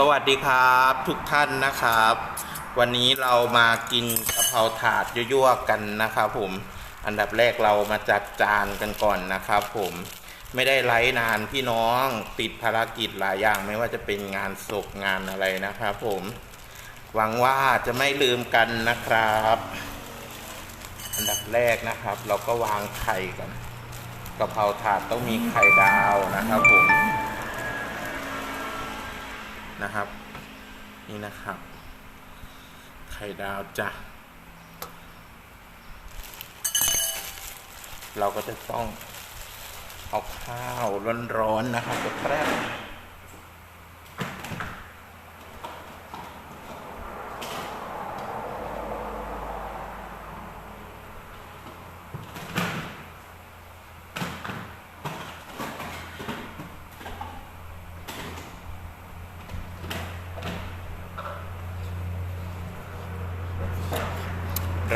สวัสดีครับทุกท่านนะครับ วันนี้เรามากินกะเพราถาดยั่วๆกันนะครับผมอันดับแรกเรามาจัดจานกันก่อนนะครับ ผมไม่ได้ไลฟ์นานพี่น้องติดภารกิจหลายอย่างไม่ว่าจะเป็นงานศพงานอะไรนะครับ ผมหวังว่าจะไม่ลืมกันนะครับ อันดับแรกนะครับ เราก็วางไข่กันกะเพราถาดต้องมีไข่ดาวนะครับ ผม นะครับ นี่นะครับไข่ดาวจ้ะเราก็จะต้องเอาข้าวร้อนๆนะครับจะแป๊บ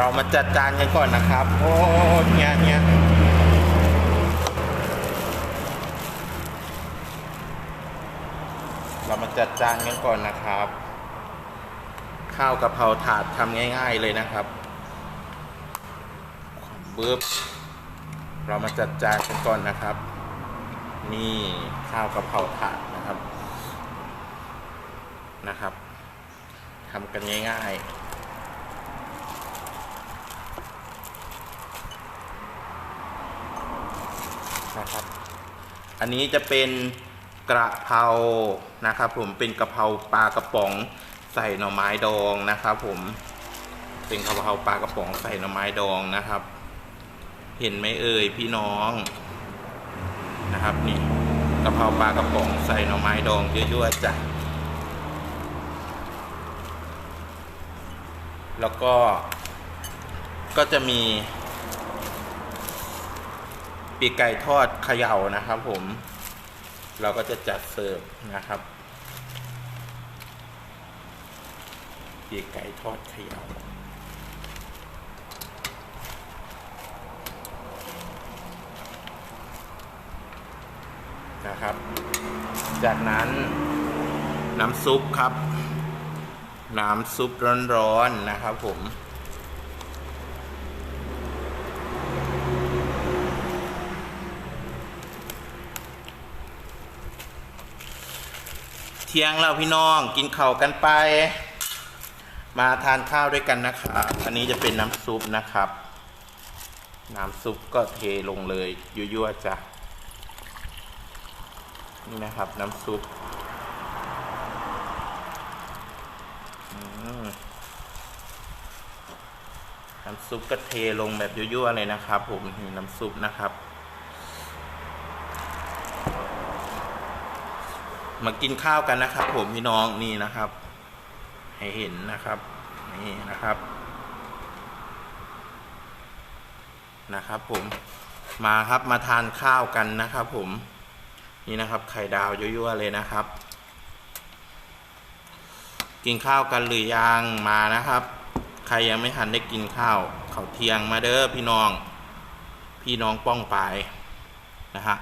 เรามาจัดจานกันก่อนนะครับ โอ้เนี่ยเนี่ยเรามาจัดจานกันก่อนนะครับ ข้าวกะเพราถาดทำง่าย ๆเลยนะครับบึ๊บเรามาจัดจานกันก่อนนะครับ นี่ข้าวกะเพราถาดนะครับนะครับทำกันง่าย ๆ นะครับ อันนี้จะเป็นกระเพรานะครับผมเป็นกระเพราปลากระป๋องใส่หน่อไม้ดองนะครับผมเป็นกระเพราปลากระป๋องใส่หน่อไม้ดองนะครับ เห็นไหมเอ่ยพี่น้องนะครับนี่กระเพราปลากระป๋องใส่หน่อไม้ดองเยั่วๆจ้ะแล้วก็ก็จะมี ปีกไก่ทอดเขย่านะครับผม เราก็จะจัดเสิร์ฟนะครับ ปีกไก่ทอดเขย่านะครับ จากนั้นน้ำซุปครับ น้ำซุปร้อนๆนะครับผม ที่ยงแล้วพี่น้องกินข้าวกันไป มาทานข้าวด้วยกันนะครับอันนี้จะเป็นน้ำซุปนะครับ น้ำซุปก็เทลงเลยยั่วๆจ้ะนี่นะครับน้ำซุปน้ำซุปก็เทลงแบบยั่วๆเลยนะครับ ผมน้ำซุปนะครับ มากินข้าวกันนะครับ ผมพี่น้องนี่นะครับ ให้เห็นนะครับนี่นะครับ นะครับ ผมมาครับมาทานข้าวกันนะครับ ผม นี่นะครับ ไข่ดาวยั่วๆเลยนะครับ กินข้าวกันหรือยังมานะครับ ใครยังไม่ทันได้กินข้าวเขาเที่ยงมาเด้อพี่น้อง พี่น้องป้องปายนะฮะ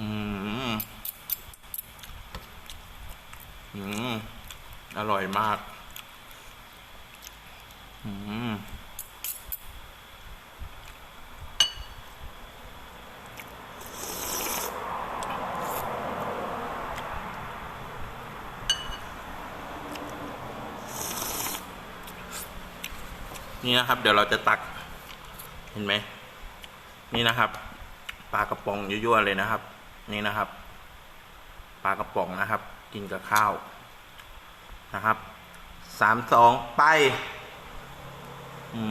อืม อืม อร่อยมาก อืม นี่นะครับ เดี๋ยวเราจะตัก เห็นไหม นี่นะครับ ปลากระป๋องยั่วๆเลยนะครับ นี่นะครับ ปลากระป๋องนะครับ กินกับข้าวนะครับสามสองไป อื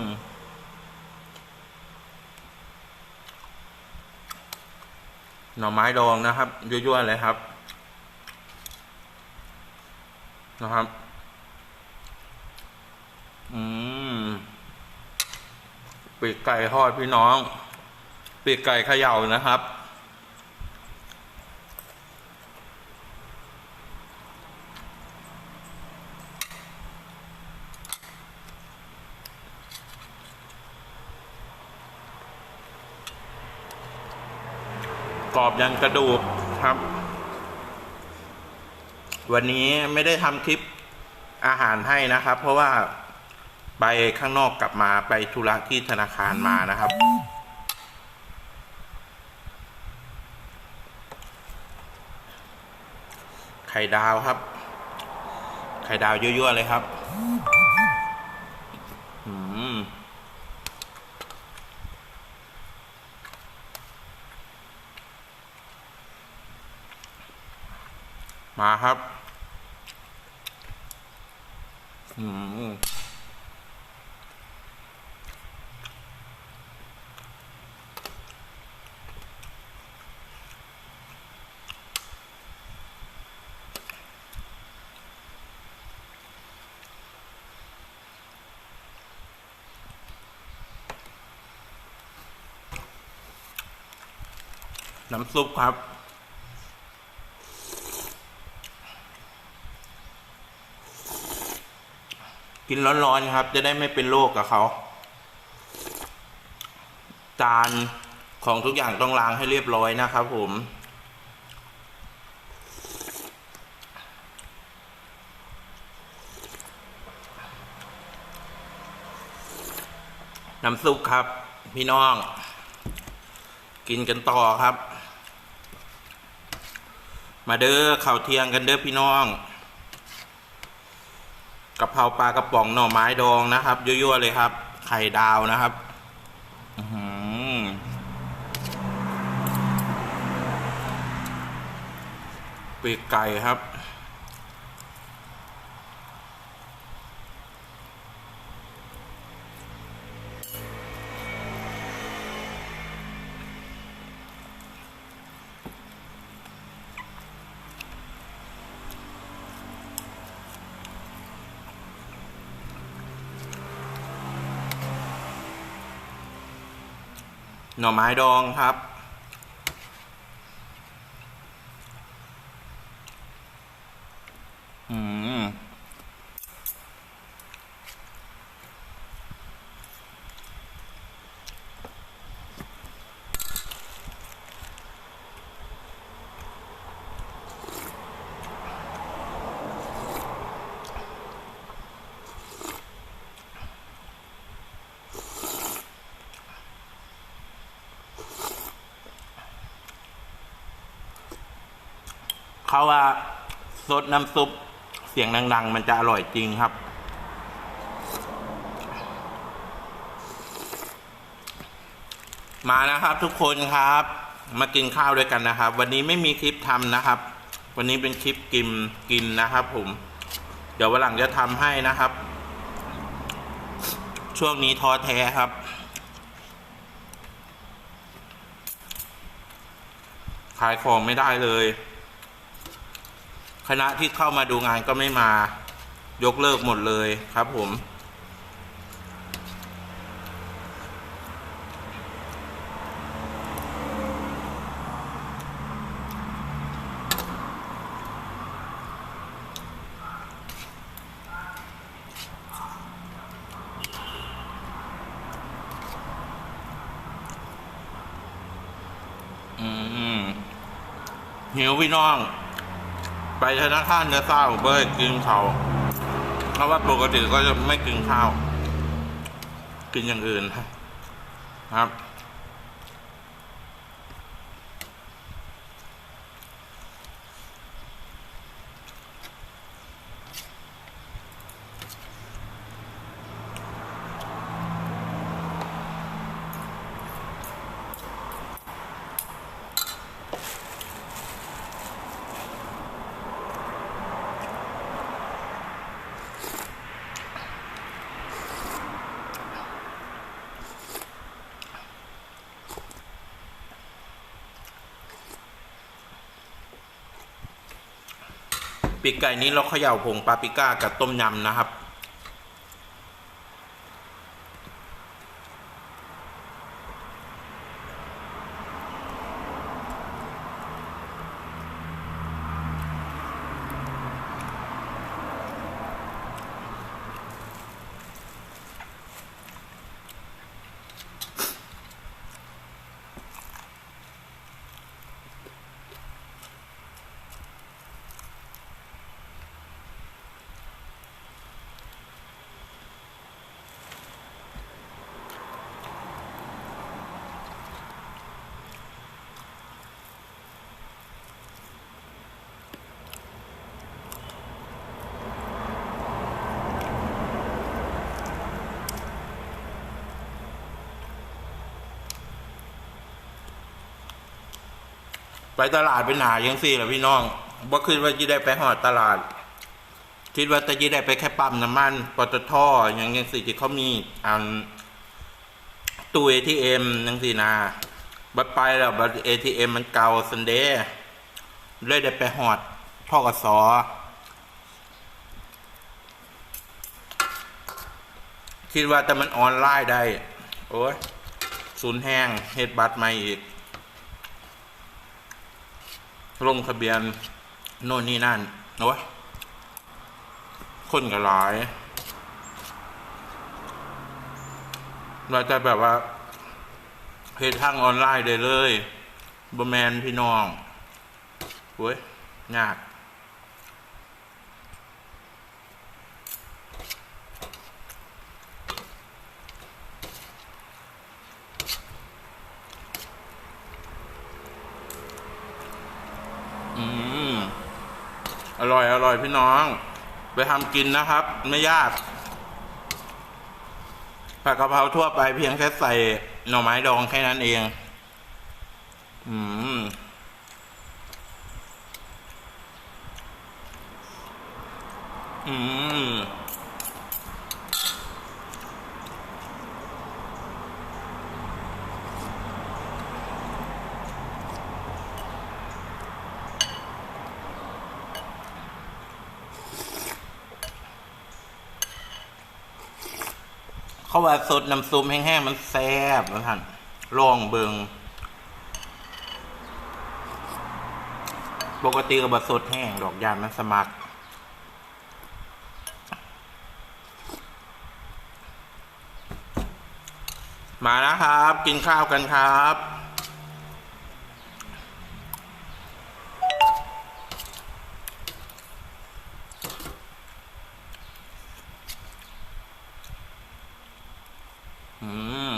มหน่อไม้ดองนะครับยั่วๆเลยครับ นะครับ อืมปีกไก่ทอดพี่น้อง ปีกไก่เขย่านะครับ ยันกระดูกครับ วันนี้ไม่ได้ทำคลิปอาหารให้นะครับ เพราะว่าไปข้างนอกกลับมาไปธุระที่ธนาคารมานะครับ ไข่ดาวครับ ไข่ดาวยั่วๆเลยครับอืม มาครับอืมน้ำซุปครับ กินร้อนๆครับ จะได้ไม่เป็นโรคกับเขาจานของทุกอย่างต้องล้างให้เรียบร้อยนะครับ ผมน้ำซุปครับ พี่น้อง กินกันต่อครับ มาเด้อข่าวเที่ยงกันเด้อพี่น้อง กะเพราปลากระป๋องหน่อไม้ดองนะครับยั่วๆเลยครับ ไข่ดาวนะครับอื้อหือปีกไก่ครับ น่อไม้ดองครับ อืม เขาว่าสดน้ำซุปเสียงดัง ๆ มันจะอร่อยจริงครับ มานะครับทุกคนครับ มากินข้าวด้วยกันนะครับ วันนี้ไม่มีคลิปทำนะครับ วันนี้เป็นคลิปกินกินนะครับ ผม เดี๋ยววันหลังจะทำให้นะครับ ช่วงนี้ท้อแท้ครับขายของไม่ได้เลย คณะที่เข้ามาดูงานก็ไม่มายกเลิกหมดเลยครับผม อืมหิวพี่น้อง ธนาคารจะเศร้าเบอร์กินเขาวเพราะว่าปกติก็จะไม่กินข้าว กินอย่างอื่นครับ ปีกไก่นี้เราเขย่าผงปาปริก้ากับต้มยำนะครับ ไปตลาดไปหนายังสี่แหละพี่น้องบ่คิดว่าจะได้ไปหอดตลาด คิดว่าจะได้ไปแค่ปั๊มน้ำมันปตทอย่างยังสี่ที่เขามีอันตู้เอทีเอ็มยังสี่นาบัดไปแล้วบัดเอทีเอ็มมันเก่าสันเดย์เลยได้ไปหอดพ่อกสอคิดว่าแต่มันออนไลน์ได้ โอ้ยศูนย์แห้งเฮ็ดบัตรใหม่อีก ลงทะเบียนโน่นนี่นั่นโอ้ยคนก็หลายเราจะแบบว่าเพจทางออนไลน์ได้เลยบแมนพี่น้องเว้ยยาก อืมอร่อยอร่อยพี่น้อง ไปทำกินนะครับ ไม่ยากผัดกะเพราทั่วไปเพียงแค่ใส่หน่อไม้ดองแค่นั้นเอง อืม อืม เขาว่าสดน้ำซุปแห้งๆมันแซ่บนะท่านลองเบิงปกติกับะสดแห้งดอกยานมันสมัครมาแล้วครับ กินข้าวกันครับ อืม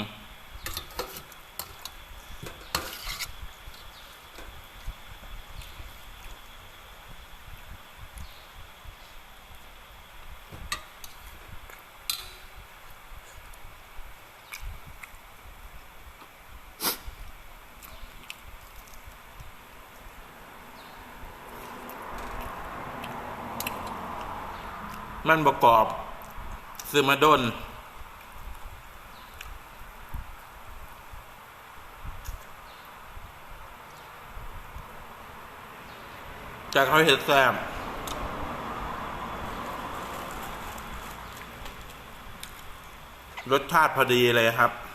มันประกอบซึมาดนจากเขาเห็ดแซมรสชาติพอดีเลยครับ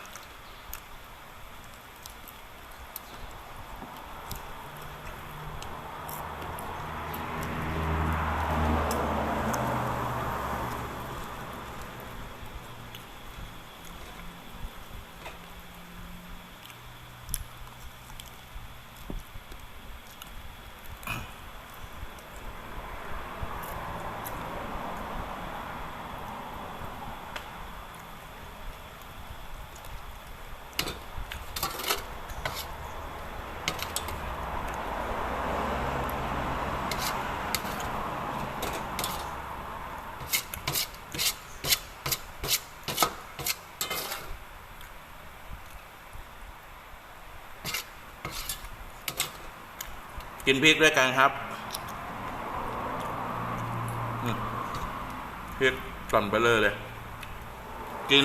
นพริกด้วยกันครับพริกก่อนไปเลยเลย กิน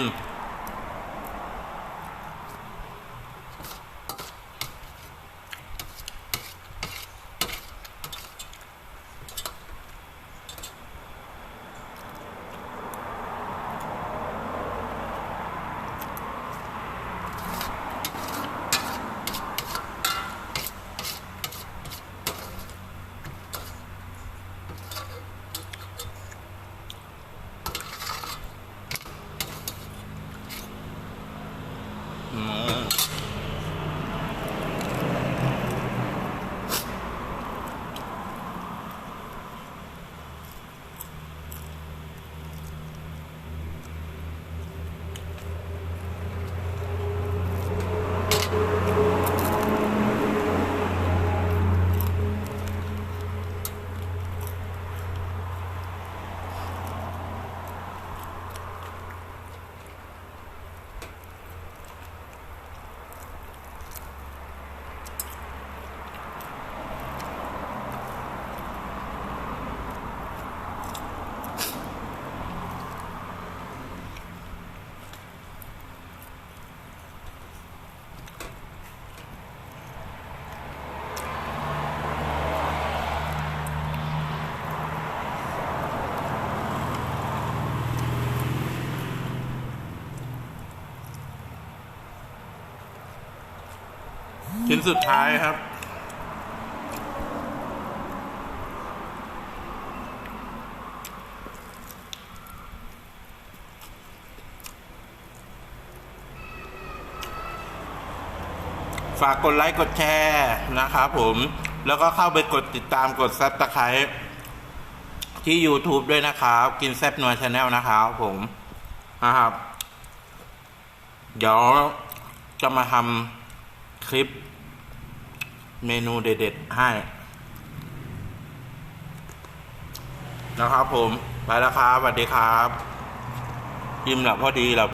ชิ้นสุดท้ายครับ ฝากกดไลค์กดแชร์นะครับผม แล้วก็เข้าไปกดติดตามกดซับสไครต์ที่ YouTube ด้วยนะครับ กินแซบนัวชาแนลนะครับผมนะครับ เดี๋ยวจะมาทำคลิป เมนูเด็ดๆให้ นะครับผม ไปแล้วครับสวัสดีครับยิ้มหลับพอดีหลับ